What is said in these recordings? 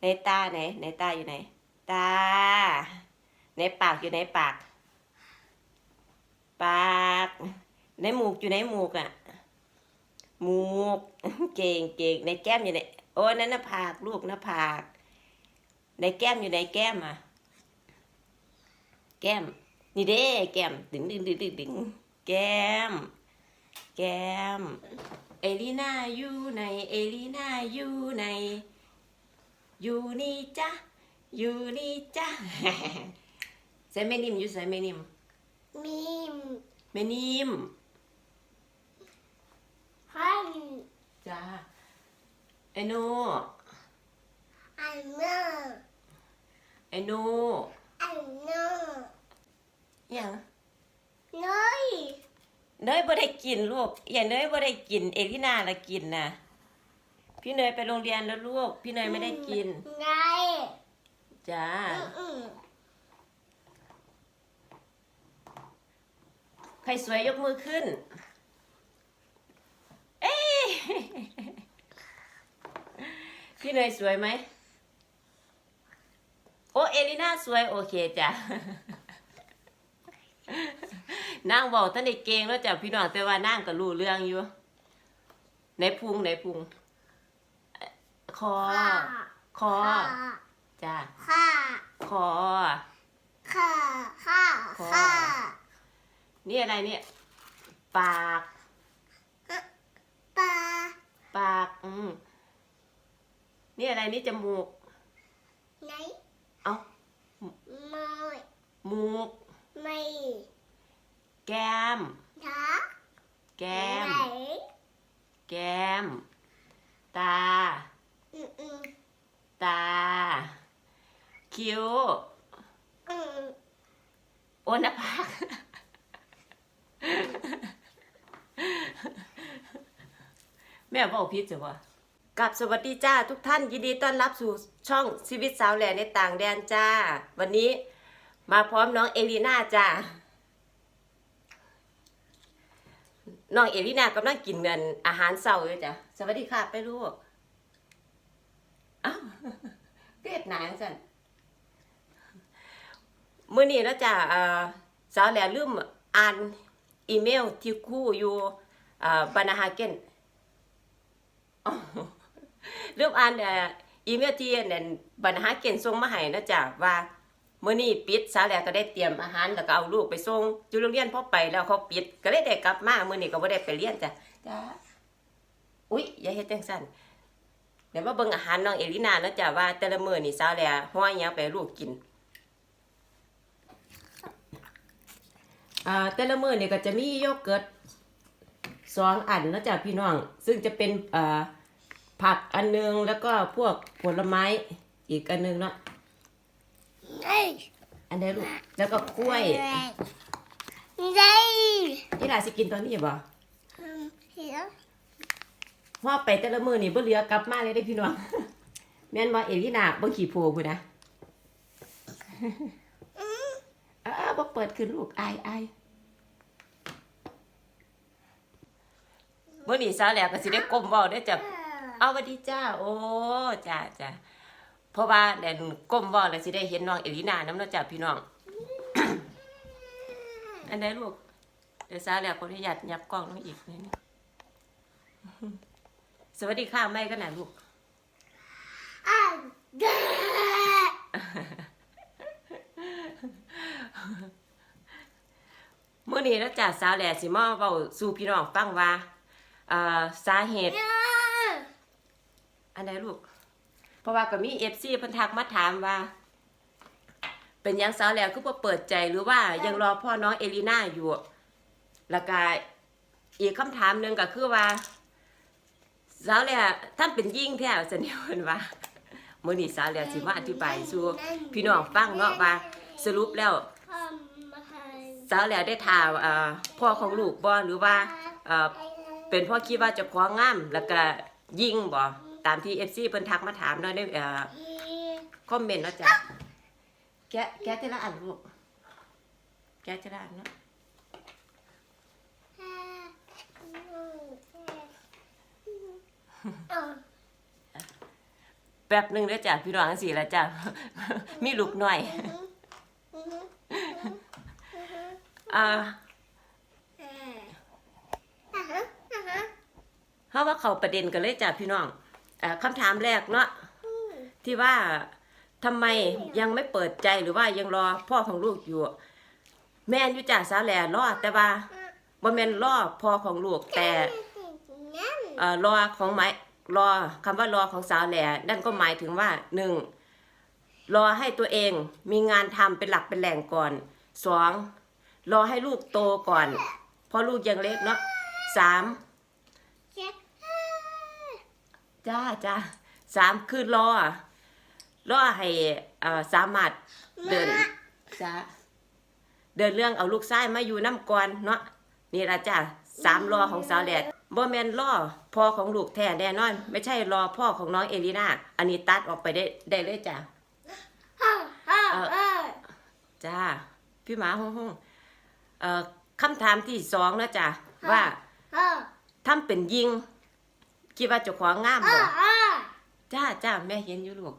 ในตาไหนในตาอยู่ไหน ตา ในปากอยู่ในปาก ปาก ในหมูกอยู่ในหมูกอะหมูก เก่งเก่งในแก้มอยู่ในโอ้นั่นหน้าผากลูกหน้าผาก ในแก้มอยู่ในแก้มอะ แก้ม นี่เด้ แก้มดึงดึงดึงดึงดึงแก้ม แก้ม เอลีน่าอยู่ในเอลีน่าอยู่ใน อยู่นี่จ้ะอยู่นี่จ้ะใส่แม่นิ่มอยู่ใส่แม่นิ่มมีมแม่นิ่มฮันจ้าไอ้โนอันเนอร์ไอ้โนอันเนอร์อย่างเนยเนยบ่ได้กินลูกอย่าเนยบ่ได้กินเอลิน่าละกินนะ พี่เนยไปโรงเรียนแล้วลูก พี่เนยไม่ได้กิน ไงจ้า อืมใครสวยยกมือขึ้น เอ้ยพี่เนยสวยไหม โอเอลิน่าสวยโอเคจ้ะนางบอกท่านได้เก่งแล้วจ้ะพี่น้องแต่ว่านางก็รู้เรื่องอยู่ ในพุงในพุง อ่อคอ ค่ะคอจ้ะ ค่ะคอ ค่ะค่ะคอค่ะนี่อะไรเนี่ย ปาก ปลาปาก อืมนี่อะไรนี่จมูก ไหนเอ้า ไม่มูก ไม่แก้มทักแก้ม ไหนแก้ม ตา อืมอืมตา คิ้วอืมโอน้าผากแม่บอกพิษจ้ะวะกับสวัสดีจ้าทุกท่านยินดีต้อนรับสู่ช่องชีวิตสาวแหล่ในต่างแดนจ้า วันนี้มาพร้อมน้องเอลีน่าจ้าน้องเอลีน่ากำลังกินเงินอาหารเช้าอยู่จ้ะสวัสดีค่ะไปลูกอ้าว เรียดหนานสันมื่อนี้แล้วจ้ะเอ่อสาวแหล่ลืมอ่านอีเมลที่ครู่อยู่เอ่อบานาฮาเกนอ้าวลืมอ่านเอ่ออีเมลที่นั่นบานาฮาเกนส่งมาให้นะจ้ะว่ามื่อนี้ปิดสาวแหล่ก็ได้เตรียมอาหารแล้วก็เอาลูกไปส่งอยู่โรงเรียนพอไปแล้วเขาปิด ก็เลยได้กลับมามื่อนี้ก็บ่ได้ไปเรียนจ้ะจ้าอุ๊ยอย่าเฮ็ดจังซั่น เดี๋ยวมาเบิ่งอาหารน้องเอลินานะจ้ะว่าแต่ละมื้อนี่สาวแหล่ฮ้อยหยังไปให้ลูกกินอ่าแต่ละมื้อนี่ก็จะมีโยเกิร์ตสองอันนะจ๊ะพี่น้อง ซึ่งจะเป็นอ่าผักอันหนึงแล้วก็พวกผลไม้อีกอันหนึงเนาะไหนอันใดลูกแล้วก็กล้วยไหนนี่ล่ะสิกินตอนนี้บ่ อืมเห็นฮอไปแต่ละมือนี่บ่เหลือกลับมาเลยได้พี่น้องแม่นบ่เอลิน่าบ่ขี้โพพุ่นนะเอ้าบ่เปิดขึ้นลูกอายอายมื้อนี้สาวแหลกก็สิได้ก้มเว้าได้จ้ะเอาสวัสดีจ้า โอ้จ้าจ้าเพราะว่าเดี๋ยวก้มเว่าแล้วสิได้เห็นน้องเอลินาน้ำเนาะจ้าพี่น้อง อันไหนลูก เดี๋ยวซาแล้วขออนุญาตยับกล้องลงอีกนิดนึง สวัสดีค่ะไม่ก็หนลูกเมื่อนี้แล้วจ้าสาวแหล่สิมาเว้าสู่พี่น้องฟังว่าสาเหตุ อันใดลูก เพราะว่าก็มีเอฟซีพิ่นทักมาถามว่า เป็นยังสาวแล้วคือบ่เปิดใจหรือว่ายังรอพ่อน้องเอลีน่าอยู่ แล้วก็อีกคำถามหนึ่งก็คือว่า สาวแล้วท่านเป็นยิ่งแท้สันนิเพิ่นว่ามื้อนี้สาวแล้วสิมาอธิบายสู่พี่น้องฟังเนาะว่าสรุปแล้วพ่อมาให้สาวแล้วได้ถามเอ่อพ่อของลูกบ่หรือว่าเอ่อเป็นเพ่อคิดว่าเจะคว้าของงามแล้วก็ยิงบ่ตามที่ FC เพิ่นทักมาถามเนาะในเอ่อคอมเมนต์เนาะจ้ะแกะแกะทีละอันลูกแกะทีละอันเนาะ แป๊บหนึงเด้อจ้ะพี่น้องจังซี่ละจ้ะมีลูกน้อยอ่าเฮาว่าเข้าประเด็นกันเลยจ้ะพี่น้องเอ่อคำถามแรกเนาะที่ว่าทำไมยังไม่เปิดใจหรือว่ายังรอพ่อของลูกอยู่ แม่นอยู่จ้ะสาวแหล่รอแต่ว่าบ่แม่นรอพ่อของลูกแต่เอ่อ รอของหมายรอคำว่ารอของสาวแหล่นั่นก็หมายถึงว่าหนึ่งรอให้ตัวเองมีงานทำเป็นหลักเป็นแหล่งก่อนสองรอให้ลูกโตก่อน เพราะลูกยังเล็กเนาะสามจ้าจ้าสามคือรอรอให้เอ่อสามารถเดินจ้าเดินเรื่องเอาลูกชายมาอยู่น้ำก่อนเนาะนี่ละจ้าสามรอของสาวแหล่ บ่แม่นรอพ่อของลูกแท้แน่นอน ไม่ใช่รอพ่อของน้องเอลิน่าอันนี้ตัดออกไปได้ได้เลยจ้าจ้าพี่หมาห้องห้องเอ่อคำถามที่สองนะจ้ะว่าทำเป็นยิง คิดว่าเจ้าของงามบ่จ้าจ้าแม่เห็นอยู่ลูก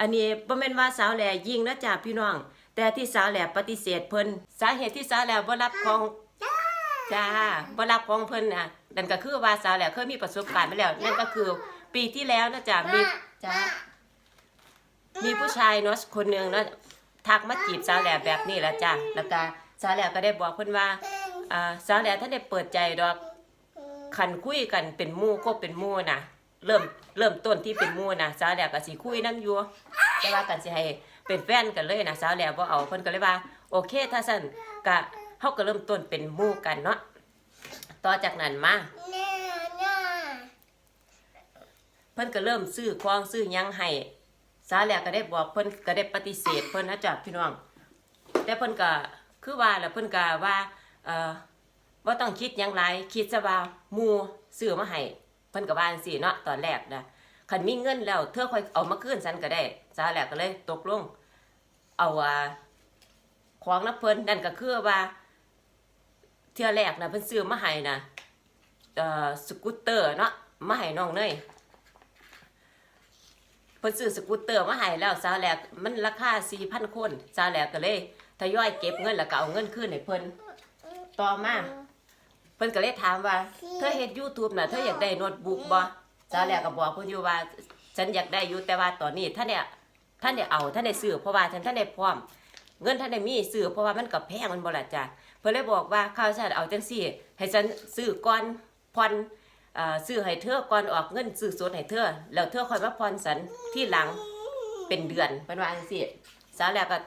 อันนี้บ่แม่นว่าสาวแหล่ยิงนะจ้าพี่น้อง แต่ที่สาวแหล่ปฏิเสธเพิ่นสาเหตุที่สาวแหล่บ่รับของ จ้าบ่รับของเพิ่นน่ะนั่นก็คือว่าสาวแหล่เคยมีประสบการณ์มาแล้ว นั่นก็คือปีที่แล้วนะจ้ามีจ้ามีผู้ชายเนาะคนหนึ่งเนาะทักมาจีบสาวแหล่แบบนี้แหละจ้ะแล้วก็สาวแหล่ก็ได้บอกเพิ่นว่าอ่าสาวแหล่ท่านได้เปิดใจดอกคันคุยกันเป็นมู่ก็เป็นมู่นะเริ่มเริ่มต้นที่เป็นมู่นะสาวแหล่ก็สิคุยนํอยู่แต่ว่ากันสิให้เป็นแฟนกันเลยนะสาวแหล่บ่เอาเพิ่นก็เลยว่า โอเค ถ้าซั่นก็ เฮาก็เริ่มต้นเป็นหมู่กันเนาะต่อจากนั้นมาเพิ่นก็เริ่มซื้อของซื้อยังให้สาแหลกก็ได้บอกเพิ่นก็ได้ปฏิเสธเพิ่นนะจ๊ะพี่น้อง แต่เพิ่นก็คือว่าแล้วเพิ่นก็ว่าเอ่อบ่ต้องคิดยังหลายคิดซะว่าหมู่ซื้อมาให้เพิ่นก็ว่าจังซี่เนาะตอนแรกนะคันมีเงินแล้วเธอค่อยเอามาคืนฉันก็ได้สาแหลกก็เลยตกลง เอาอ่าของนับเพิ่นนั่นก็คือว่า เทื่อแรกนะเพิ่นซื้อมาให้นะเอ่อสกูตเตอร์เนาะมาให้น้องเนยเพิ่นซื้อสกูตเตอร์มาให้แล้วสาวแหลกมันราคา4,000คนสาวแหลกก็เลยทยอยเก็บเงินแล้วก็เอาเงินคืนให้เพิ่นต่อมาเพิ่นก็เลยถามว่า เธอเฮ็ด YouTube น่ะเธออยากได้โน้ตบุ๊กบ่สาวแหลกก็บอกเพิ่นอยู่ว่า ฉันอยากได้อยู่แต่ว่าตอนนี้ท่านเนี่ยท่านได้เอาท่านได้ซื้อเพราะว่าฉันท่านได้พร้อม เงินท่านได้มีซื้อเพราะว่ามันก็แพงมันบ่ล่ะจ้ะ พิ่นเลยบอกว่าข้าวฉันเอาจังซี่ ให้ฉันซื้อก่อนผ่อนซื้อให้เธอก่อนออกเงินซื้อสดให้เธอแล้วเธอคอยมาผ่อนสันที่หลังเป็นเดือนเพิ่นว่าจังซี่สาวแรกก็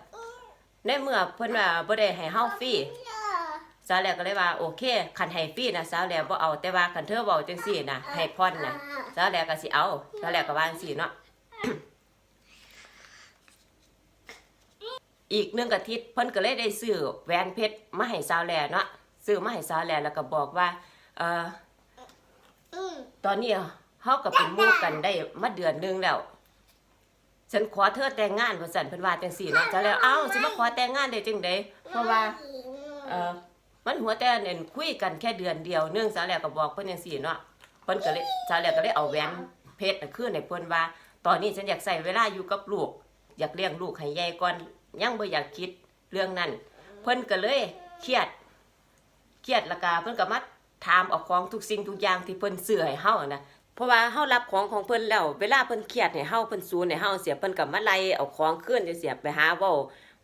ในเมื่อเพิ่นว่าบ่ได้ให้เฮาฟรีสาวแรกก็เลยว่าโอเคคันให้ฟรีนะสาวแรกบ่เอาแต่ว่าคันเธอเว้าจังซี่นะให้ผ่อนนะสาวแรกก็สิเอาสาวแรกก็ว่าจังซี่เนาะ อีกหนึ่งอาทิตย์เพิ่นก็เลยได้ซื้อแหวนเพชรมาให้สาวแลเนาะซื้อมาให้สาวแลแล้วก็บอกว่าเออตอนนี้เฮาก็เป็นมู่กันได้มาเดือนหนึงแล้วฉันขอเธอแต่งงานว่าซั่นเพิ่นว่าจังซี่เนาะจะแล้วเอ้าสิมาขอแต่งงานได้จังได๋เพราะว่าเออมันหัวแต่เน้นคุยกันแค่เดือนเดียวเนื่องสาวแลก็บอกเพิ่นจังซี่เนาะเพิ่นก็เลยสาวแลก็เลยเอาแหวนเพชรน่ะคืนให้เพิ่นว่า ตอนนี้ฉันอยากใช้เวลาอยู่กับลูก อยากเลี้ยงลูกให้ใหญ่ก่อน ยังบ่อยากคิดเรื่องนั้น เพิ่นก็เลยเครียดเครียดละกาเพิ่นก็มาถามเอาของทุกสิ่งทุกอย่างที่เพิ่นซื้อให้เฮานะเพราะว่าเฮารับของของเพิ่นแล้ว เวลาเพิ่นเครียดให้เฮาเพิ่นสูนให้เฮาเสียเพิ่นก็มาไล่เอาของคืนจังเสียไปหาเว้า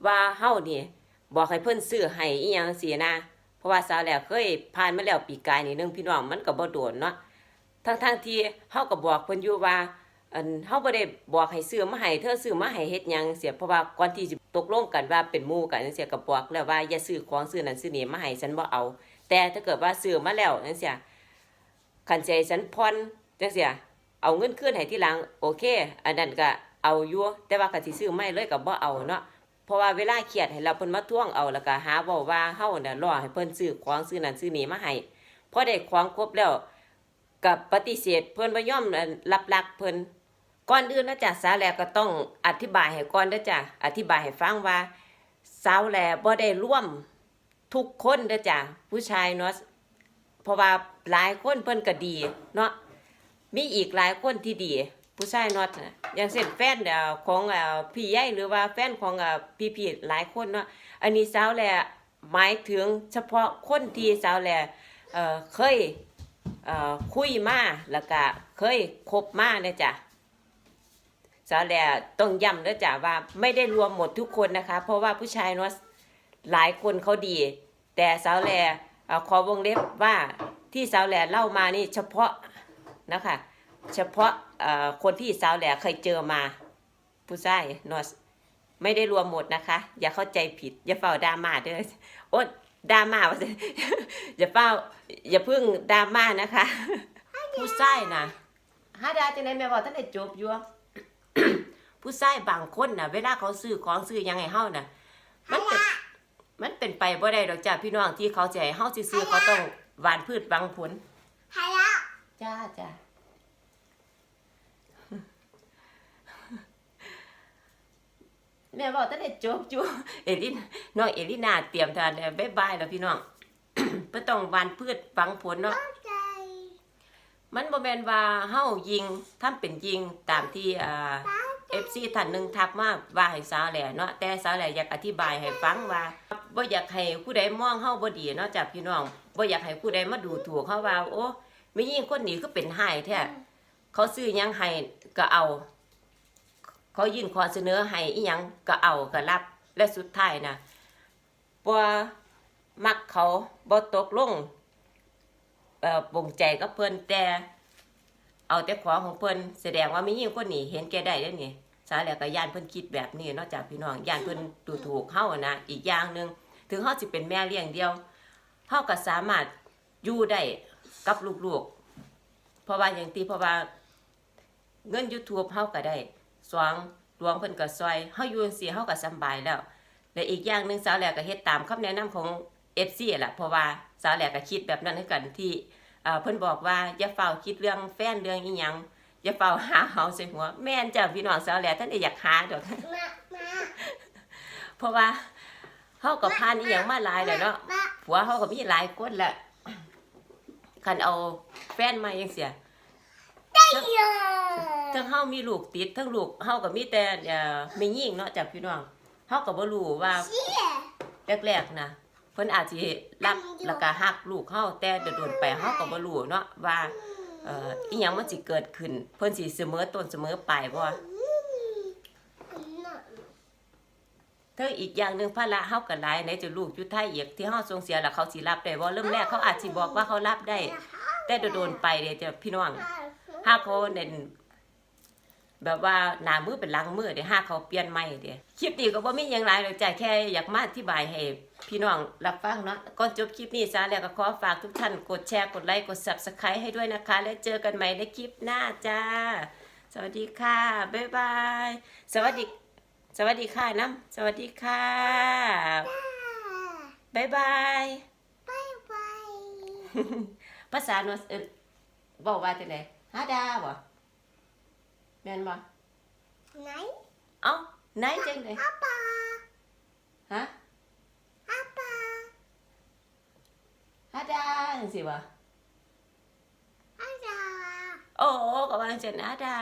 ว่าเฮานี่บอกให้เพิ่นซื้อให้อีหยังสินะเพราะว่าสาวแล้วเคยผ่านมาแล้วปีกายนี่นึงพี่น้องมันก็บ่โดนเนาะทั้งๆที่เฮาก็บอกเพิ่นอยู่ว่าอันเฮาบ่ได้บอกให้ซื้อมาให้เธอซื้อมาให้เฮ็ดหยังเสียเพราะว่าก่อนที่สิ ตกลงกันว่าเป็นมู่กันจังซี่ก็บอกแล้วว่าอย่าซื้อของซื้อนั้นซื้อนี้มาให้ฉันบ่เอา แต่ถ้าเกิดว่าซื้อมาแล้วจังซี่คันใจฉันผ่อนจังซี่เอาเงินคืนให้ทีหลังโอเค อันนั้นก็เอาอยู่แต่ว่าคันสิซื้อไม่เลยก็บ่เอาเนาะเพราะว่าเวลาเครียดให้เราเพิ่นมาท่วงเอาแล้วก็หาเว้าว่าเฮาน่ะรอให้เพิ่นซื้อของซื้อนั้นซื้อนี้มาให้พอได้ของครบแล้วก็ปฏิเสธเพิ่นบ่ยอมรับรักเพิ่น ก่อนอื่นนะจ๊ะสาวแลก็ต้องอธิบายให้ก่อนเด้อจ้ะอธิบายให้ฟังว่าสาวแลบ่ได้ร่วมทุกคนเด้อจ้ะผู้ชายเนาะเพราะว่าหลายคนเพิ่นก็ดีเนาะมีอีกหลายคนที่ดี ผู้ชายน็อตน่ะอย่างเช่นแฟนเอ่อของพี่ใหญ่หรือว่าแฟนของเอ่พี่ๆหลายคนเนาะอันนี้สาวแลหมายถึงเฉพาะคนที่สาวแลเเคยคุยมาแล้วก็เคยคบมาเนี่ยจ้ะ สาวแหล่ต้องย้ำด้วจ้ะว่าไม่ได้รวมหมดทุกคนนะคะ เพราะว่าผู้ชายเนาะหลายคนเขาดี แต่สาวแหล่ขอวงเล็บว่าที่สาวแหล่เล่ามานี่เฉพาะนะคะเฉพาะคนที่สาวแหล่เคยเจอมา ผู้ชายเนอะไม่ได้รวมหมดนะคะ อย่าเข้าใจผิด อย่าเฝ้าดราม่าด้อโอ๊ยดราม่าอย่าเฝ้า อย่าพึ่งดราม่านะคะ ผู้ชายนะฮาดาจังไดแม่บอกท่านได้จบอยู่ ผู้ชายบางคนน่ะ เวลาเขาซื้อของซื้อหยังให้เฮาน่ะ มันเป็นมันเป็นไปบ่ได้ดอกจ้าพี่น้องที่เขาจะให้เฮาซื้อๆเขาต้องหวานพืชหวังผลหายแล้วจ้าจ้าแม่บอกตั้งแต่จบจูเอลินน้องเอลินาเตรียมทานแล้วบ๊ายบายแล้วพี่น้องเพื่อต้องหวานพืชฝังผลเนาะใจมันบ่แม่นว่าเฮายิงทำเป็นยิงตามที่อ่า FC ท่านหนึ่งทักมาว่าให้สาวแหล่เนาะแต่สาวแหล่อยากอธิบายให้ฟังว่าบ่อยากให้ผู้ใดมองเฮาบ่ดีเนาะจ้ะพี่น้องบ่อยากให้ผู้ใดมาดูถูกเฮาว่า โอ้ไม่ยิ่งคนนี้คือเป็นหายแท้เขาซื้อหยังให้ก็เอา เขายื่นข้อเสนอให้อีหยังก็เอาก็รับและสุดท้ายนะบ่มักเขาบ่ตกลงเอ่อปงใจกับเพิ่นแต่ เอาแต่ของของเพิ่นแสดงว่ามียิ่งคนนี้เห็นแก่ได้เด้อนี่สาแล้วก็ย่านเพิ่นคิดแบบนี้นอกจากพี่น้องย่านเพิ่นดูถูกเฮานะอีกอย่างหนึ่งถึงเฮาสิเป็นแม่เลี้ยงเดียวเฮาก็สามารถอยู่ได้กับลูกๆเพราะว่าอย่างที่เพราะว่าเงิน YouTube เฮาก็ได้สองหลวงเพิ่นก็ซอยเฮาอยู่จังซี่เฮาก็สบายแล้วและอีกอย่างหนึ่งสาวแหลกก็เฮ็ดตามคำแนะนำของ FC แหละเพราะว่าสาวแหลกก็คิดแบบนั้นคือกันที่ เอ่อเพิ่นบอกว่าอย่าเฝ้าคิดเรื่องแฟนเรื่องอีหยังอย่าเฝ้าหาเฮาใส่หัว แม่นจ้ะพี่น้องสาวแหลกท่านได้อยากหาดอกมามาเพราะว่าเฮาก็ผ่านอีหยังมาหลายแล้วเนาะมาผัวเขาก็มีหลายคนแหละคันเอาแฟนมาจังเสียเยอะทั้งเฮามีลูกติดทั้งลูกเฮาก็มีแต่เอ่อไม่ยิ่งเนาะจากพี่น้องเฮาก็บ่รู้ว่าเชี่ยแรกๆนะ เพิ่นอาจสิรักแล้วก็ฮักลูกเฮาแต่โดนๆไปเฮาก็บ่รู้เนาะว่าเอ่ออีหยังมันสิเกิดขึ้น เพิ่นสิเสมอต้นเสมอปลายบ่อืมน่ะเทั้งอีกอย่างหนึงภาระเฮาก็หลายไหนจะลูกอยู่ไทยอีกที่เฮาส่งเสียแล้วเขาสิรับได้บ่เริ่มแรกเขาอาจสิบอกว่าเขารับได้ แต่โดนๆไปเด้จ้ะพี่น้องหากเขาเน้น แบบว่าหน้ามือเป็นหลังมือเดี๋ยวหากเขาเปลี่ยนใหม่เดี๋ยวคลิปนี้ก็บ่มีหยังหลายเลยจ้ะแค่อยากมาอธิบายให้พี่น้องรับฟังเนาะก่อนจบคลิปนี้ซะแล้วก็ขอฝากทุกท่านกดแชร์กดไลค์กด Subscribe ให้ด้วยนะคะ แล้วเจอกันใหม่ในคลิปหน้าจ้า สวัสดีค่ะ บ๊ายบาย สวัสดี สวัสดีค่ะน้ำสวัสดีค่ะ บ๊ายบายบายบาย ภาษาโนสเออบอกว่าจังไดฮาดาบ่ แม่นบ่ไหนเอ้าไหนจังไดอาปาฮะอาปาฮาดาจังสิบ่อาจาโอ้ก็ว่าจังซี่นะฮาดา